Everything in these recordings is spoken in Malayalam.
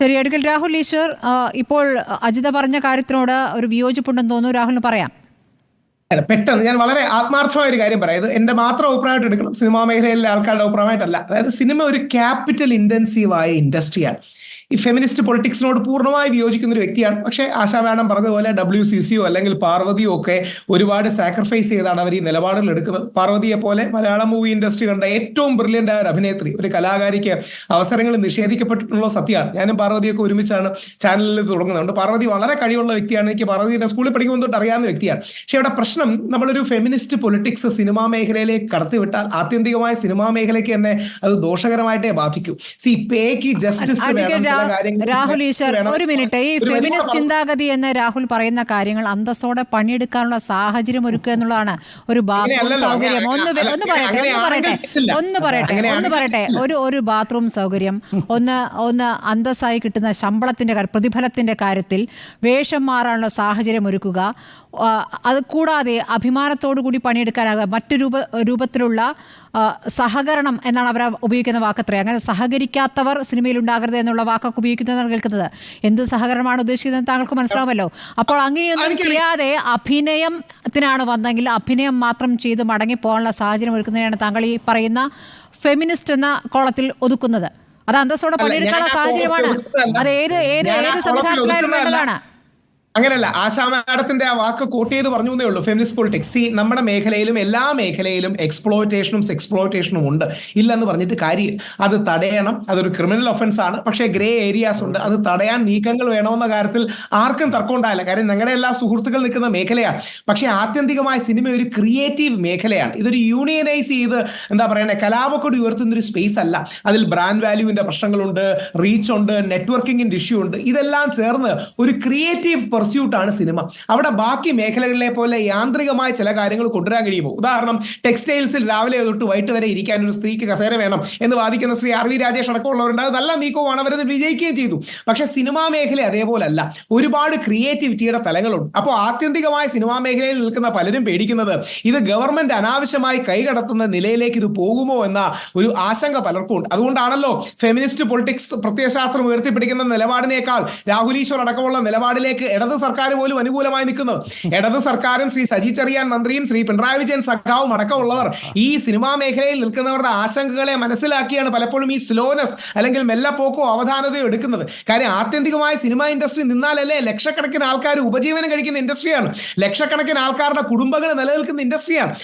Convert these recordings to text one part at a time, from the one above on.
ശരി അടുക്കൽ രാഹുൽ ഈശ്വർ ഇപ്പോൾ അജിത പറഞ്ഞ കാര്യത്തിനോട് ഒരു വിയോജിപ്പുണ്ടെന്ന് തോന്നുന്നു. രാഹുലിന് പറയാം. അല്ല പെട്ടെന്ന് ഞാൻ വളരെ ആത്മാർത്ഥമായ ഒരു കാര്യം പറയാം. ഇത് മാത്രം അഭിപ്രായമായിട്ട് എടുക്കണം. സിനിമാ മേഖലയിലെ ആൾക്കാരുടെ അഭിപ്രായമായിട്ടല്ല. അതായത് സിനിമ ഒരു ക്യാപിറ്റൽ ഇന്റൻസീവായ ഇൻഡസ്ട്രിയാണ്. ഈ ഫെമിനിസ്റ്റ് പൊളിറ്റിക്സിനോട് പൂർണമായി വിയോജിക്കുന്ന ഒരു വ്യക്തിയാണ്. പക്ഷേ ആശാ മാഡം പറഞ്ഞതുപോലെ ഡബ്ല്യു സി സിയോ അല്ലെങ്കിൽ പാർവതിയോ ഒക്കെ ഒരുപാട് സാക്രിഫൈസ് ചെയ്താണ് അവർ ഈ നിലപാടുകൾ എടുക്കുന്നത്. പാർവതിയെ പോലെ മലയാളം മൂവി ഇൻഡസ്ട്രി കണ്ട ഏറ്റവും ബ്രില്യന്റ് ആയ ഒരു അഭിനേത്രി ഒരു കലാകാരിക്ക് അവസരങ്ങൾ നിഷേധിക്കപ്പെട്ടിട്ടുള്ള സത്യമാണ്. ഞാനും പാർവതിയൊക്കെ ഒരുമിച്ചാണ് ചാനലിൽ തുടങ്ങുന്നത് പാർവതി വളരെ കഴിവുള്ള വ്യക്തിയാണ്. എനിക്ക് പാർവതിയുടെ സ്കൂളിൽ പഠിക്കുമ്പോൾ തൊട്ട് അറിയാവുന്ന വ്യക്തിയാണ്. പക്ഷേ ഇവിടെ പ്രശ്നം നമ്മളൊരു ഫെമിനിസ്റ്റ് പൊളിറ്റിക്സ് സിനിമാ മേഖലയിലേക്ക് കടത്തിവിട്ടാൽ ആത്യന്തികമായ സിനിമാ മേഖലയ്ക്ക് തന്നെ അത് ദോഷകരമായിട്ടേ ബാധിക്കൂ. സി പേക്ക് ജസ്റ്റിസ് രാ- രാഹുൽ ഈശ്വർ. ഒരു മിനിറ്റ്. ഈ ഫെമിനിസ്റ്റ് ചിന്താഗതി എന്ന് രാഹുൽ പറയുന്ന കാര്യങ്ങൾ അന്തസ്സോടെ പണിയെടുക്കാനുള്ള സാഹചര്യം ഒരുക്കുക എന്നുള്ളതാണ് ഒരു ബാത്റൂം സൗകര്യം. ഒന്ന് ഒന്ന് പറയട്ടെ ഒന്ന് പറയട്ടെ ഒന്ന് പറയട്ടെ ഒന്ന് പറയട്ടെ. ഒരു ഒരു ബാത്റൂം സൗകര്യം ഒന്ന് ഒന്ന് അന്തസ്സായി കിട്ടുന്ന ശമ്പളത്തിന്റെ പ്രതിഫലത്തിന്റെ കാര്യത്തിൽ വേഷം മാറാനുള്ള സാഹചര്യം ഒരുക്കുക. അത് കൂടാതെ അഭിമാനത്തോടു കൂടി പണിയെടുക്കാനാകുക മറ്റു രൂപ രൂപത്തിലുള്ള സഹകരണം എന്നാണ് അവർ ഉപയോഗിക്കുന്ന വാക്കത്രേ. അങ്ങനെ സഹകരിക്കാത്തവർ സിനിമയിൽ ഉണ്ടാകരുത് എന്നുള്ള വാക്കൊക്കെ ഉപയോഗിക്കുന്നതാണ് കേൾക്കുന്നത്. എന്ത് സഹകരണമാണ് ഉദ്ദേശിക്കുന്നത് താങ്കൾക്ക് മനസ്സിലാവുമല്ലോ? അപ്പോൾ അങ്ങനെയൊന്നും ചെയ്യാതെ അഭിനയത്തിനാണ് വന്നെങ്കിൽ അഭിനയം മാത്രം ചെയ്ത് മടങ്ങി പോകാനുള്ള സാഹചര്യം ഒരുക്കുന്നതിനാണ് താങ്കൾ ഈ പറയുന്ന ഫെമിനിസ്റ്റ് എന്ന കോളത്തിൽ ഒതുക്കുന്നത്. അത് അന്തസ്സോടെ പണിയെടുക്കാനുള്ള സാഹചര്യമാണ്. അത് ഏത് ഏത് ഏത് സംസ്ഥാനത്തിലായാലും സംവിധാനത്തിലായാലും വേണ്ടതാണ് അങ്ങനെയല്ല ആശാ മാഡത്തിന്റെ ആ വാക്ക് കോട്ട് ചെയ്ത് പറഞ്ഞു എന്നേ ഉള്ളൂ. ഫെമിനിസ്റ്റ് പൊളിറ്റിക്സ് സി നമ്മുടെ മേഖലയിലും എല്ലാ മേഖലയിലും എക്സ്പ്ലോയിറ്റേഷനും എക്സ്പ്ലോയിറ്റേഷനും ഉണ്ട്. ഇല്ലെന്ന് പറഞ്ഞിട്ട് കാര്യം അത് തടയണം. അതൊരു ക്രിമിനൽ ഒഫൻസ് ആണ്. പക്ഷേ ഗ്രേ ഏരിയാസ് ഉണ്ട്. അത് തടയാൻ നീക്കങ്ങൾ വേണമെന്ന കാര്യത്തിൽ ആർക്കും തർക്കം ഉണ്ടായില്ല കാര്യം ഞങ്ങളുടെ എല്ലാ സുഹൃത്തുക്കൾ നിൽക്കുന്ന മേഖലയാണ്. പക്ഷേ ആത്യന്തികമായ സിനിമ ഒരു ക്രിയേറ്റീവ് മേഖലയാണ്. ഇതൊരു യൂണിയനൈസ് ചെയ്ത് എന്താ പറയുക കലാപക്കൊടി ഉയർത്തുന്ന ഒരു സ്പേസ് അല്ല. അതിൽ ബ്രാൻഡ് വാല്യൂവിന്റെ പ്രശ്നങ്ങളുണ്ട് റീച്ച് ഉണ്ട് നെറ്റ്വർക്കിംഗിന്റെ ഇഷ്യൂ ഉണ്ട്. ഇതെല്ലാം ചേർന്ന് ഒരു ക്രിയേറ്റീവ് പെർസ്യൂട്ടാണ് സിനിമ അവിടെ ബാക്കി മേഖലകളിലെ പോലെ യാന്ത്രികമായ ചില കാര്യങ്ങൾ കൊണ്ടുവരാൻ കഴിയുമോ? ഉദാഹരണം ടെക്സ്റ്റൈൽസിൽ രാവിലെ തൊട്ട് വൈകിട്ട് വരെ ഇരിക്കാൻ ഒരു സ്ത്രീക്ക് കസേര വേണം എന്ന് വാദിക്കുന്ന ശ്രീ ആർ വി രാജേഷ് അടക്കമുള്ളവരുണ്ട്. അത് നല്ല നീക്കവുമാണ്. അവരത് വിജയിക്കുകയും ചെയ്തു. പക്ഷേ സിനിമാ മേഖല അതേപോലല്ല. ഒരുപാട് ക്രിയേറ്റിവിറ്റിയുടെ തലങ്ങളുണ്ട്. അപ്പോൾ ആത്യന്തികമായ സിനിമാ മേഖലയിൽ നിൽക്കുന്ന പലരും പേടിക്കുന്നത് ഇത് ഗവൺമെന്റ് അനാവശ്യമായി കൈകടത്തുന്ന നിലയിലേക്ക് ഇത് പോകുമോ എന്ന ഒരു ആശങ്ക പലർക്കും ഉണ്ട് അതുകൊണ്ടാണല്ലോ ഫെമിനിസ്റ്റ് പൊളിറ്റിക്സ് പ്രത്യയശാസ്ത്രം ഉയർത്തിപ്പിടിക്കുന്ന നിലപാടിനേക്കാൾ രാഹുൽ ഈശ്വർ അടക്കമുള്ള നിലപാടിലേക്ക് ഇടത് സർക്കാർ പോലും അനുകൂലമായി നിൽക്കുന്നത്. ഇടത് സർക്കാരും ശ്രീ സജി ചെറിയാൻ മന്ത്രിയും ശ്രീ പിണറായി വിജയൻ സഖാവും അടക്കമുള്ളവർ ഈ സിനിമാ മേഖലയിൽ നിൽക്കുന്നവരുടെ ആശങ്കകളെ മനസ്സിലാക്കിയാണ് പലപ്പോഴും ഈ സ്ലോനെസ് അല്ലെങ്കിൽ മെല്ലപ്പോക്കോ അവധാനതയോ എടുക്കുന്നത്. കാര്യം ആത്യന്തികമായ സിനിമാ ഇൻഡസ്ട്രി നിന്നാലല്ലേ ലക്ഷക്കണക്കിന് ആൾക്കാർ ഉപജീവനം കഴിക്കുന്ന ഇൻഡസ്ട്രിയാണ്. ലക്ഷക്കണക്കിന് ആൾക്കാരുടെ കുടുംബങ്ങൾ നിലനിൽക്കുന്ന ഇൻഡസ്ട്രിയാണ്.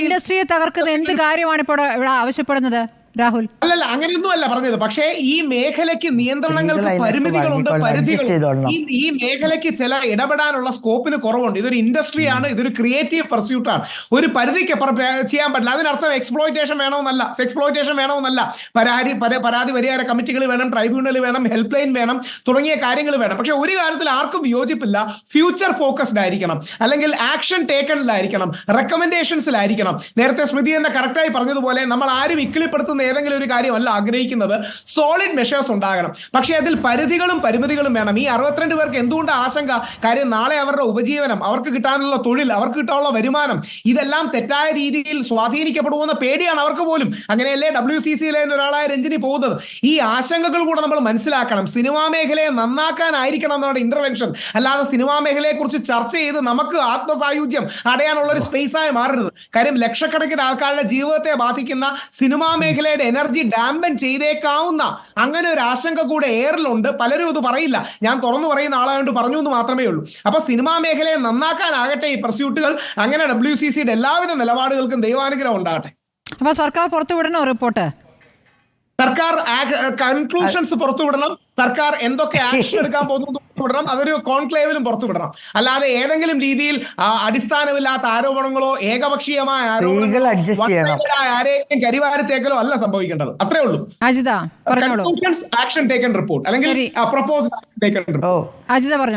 ഇൻഡസ്ട്രിയെ തകർക്കുന്ന എന്ത് കാര്യമാണ് ഇപ്പോൾ ഇവിടെ ആവശ്യപ്പെടുന്നത്? രാഹുൽ. അല്ലല്ല അങ്ങനെയൊന്നും അല്ല പറഞ്ഞത്. പക്ഷേ ഈ മേഖലയ്ക്ക് നിയന്ത്രണങ്ങൾക്ക് പരിമിതികളുണ്ട് പരിധികളുണ്ട് ഈ ഈ മേഖലയ്ക്ക് ചില ഇടപെടാനുള്ള സ്കോപ്പിന് കുറവുണ്ട്. ഇതൊരു ഇൻഡസ്ട്രിയാണ് ഇതൊരു ക്രിയേറ്റീവ് പെർസ്യൂട്ടാണ് ഒരു പരിധിക്ക് അപ്പുറം ചെയ്യാൻ പറ്റില്ല. അതിനർത്ഥം എക്സ്പ്ലോയിറ്റേഷൻ വേണമെന്നല്ല. എക്സ്പ്ലോയിറ്റേഷൻ വേണമെന്നല്ല. പരാതി പര- പരാതി പരിഹാര കമ്മിറ്റികൾ വേണം ട്രൈബ്യൂണൽ വേണം ഹെൽപ്പ് ലൈൻ വേണം തുടങ്ങിയ കാര്യങ്ങൾ വേണം. പക്ഷെ ഒരു കാര്യത്തിൽ ആർക്കും യോജിപ്പില്ല. ഫ്യൂച്ചർ ഫോക്കസ്ഡ് ആയിരിക്കണം. അല്ലെങ്കിൽ ആക്ഷൻ ടേക്കണിലായിരിക്കണം റെക്കമെൻഡേഷൻസിലായിരിക്കണം നേരത്തെ സ്മൃതി എന്ന കറക്റ്റായി പറഞ്ഞതുപോലെ നമ്മൾ ആരും ഇക്കിളിപ്പെടുത്തുന്ന ഏതെങ്കിലും ഒരു കാര്യമല്ല ആഗ്രഹിക്കുന്നത്. സോളിഡ് മെഷേഴ്സ് ഉണ്ടാകണം. പക്ഷേ അതിൽ പരിധികളും പരിമിതികളും വേണം. ഈ അറുപത്തിരണ്ട് പേർക്ക് എന്തുകൊണ്ട് ആശങ്ക? കാര്യം നാളെ അവരുടെ ഉപജീവനം അവർക്ക് കിട്ടാനുള്ള തൊഴിൽ അവർക്ക് കിട്ടാനുള്ള വരുമാനം ഇതെല്ലാം തെറ്റായ രീതിയിൽ സ്വാധീനിക്കപ്പെടുമെന്ന പേടിയാണ് അവർക്ക് പോലും. അങ്ങനെയല്ലേ ഡബ്ല്യു സി സിയിലെ ഒരാളായ രഞ്ജിനി പോകുന്നത്? ഈ ആശങ്കകൾ കൂടെ നമ്മൾ മനസ്സിലാക്കണം. സിനിമാ മേഖലയെ നന്നാക്കാനായിരിക്കണം എന്നാണ് ഇന്റർവെൻഷൻ അല്ലാതെ സിനിമാ മേഖലയെ കുറിച്ച് ചർച്ച ചെയ്ത് നമുക്ക് ആത്മസായുജ്യം അടയാനുള്ള ഒരു സ്പേസായി മാറരുത്. കാര്യം ലക്ഷക്കണക്കിന് ആൾക്കാരുടെ ജീവിതത്തെ ബാധിക്കുന്ന സിനിമാ മേഖലയുടെ എനർജി ഡാമ്പൻ ചെയ്തേക്കാവുന്ന അങ്ങനെ ഒരു ആശങ്ക കൂടെ എയറിലുണ്ട് പലരും അത് പറയില്ല. ഞാൻ തുറന്നു പറയുന്ന ആളായതുകൊണ്ട് പറഞ്ഞു എന്ന് മാത്രമേ ഉള്ളൂ. അപ്പൊ സിനിമാ മേഖലയെ നന്നാക്കാനാകട്ടെ ഈ പ്രസ്യൂട്ടുകൾ അങ്ങനെ ഡബ്ല്യു സി സിയുടെ എല്ലാവിധ നിലപാടുകൾക്കും ദൈവാനുഗ്രഹം ഉണ്ടാകട്ടെ. അപ്പൊ സർക്കാർ പുറത്തുവിടണോ റിപ്പോർട്ട്? സർക്കാർ കൺക്ലൂഷൻസ് പുറത്തുവിടണം സർക്കാർ എന്തൊക്കെ ആക്ഷൻ എടുക്കാൻ പോകുന്നു പുറത്തുവിടണം അതൊരു കോൺക്ലേവിലും പുറത്തുവിടണം. അല്ലാതെ ഏതെങ്കിലും രീതിയിൽ അടിസ്ഥാനമില്ലാത്ത ആരോപണങ്ങളോ ഏകപക്ഷീയമായ ആരോപണങ്ങളോ ആരെയും കരിവാരത്തേക്കലോ അല്ല സംഭവിക്കേണ്ടത്. അത്രേ ഉള്ളൂ. അജിതാ പറഞ്ഞോളൂ. ആക്ഷൻ ടേക്കൺ റിപ്പോർട്ട് അല്ലെങ്കിൽ ശരി. ആക്ഷൻ ടേക്കൺ റിപ്പോർട്ട് അജിത പറഞ്ഞു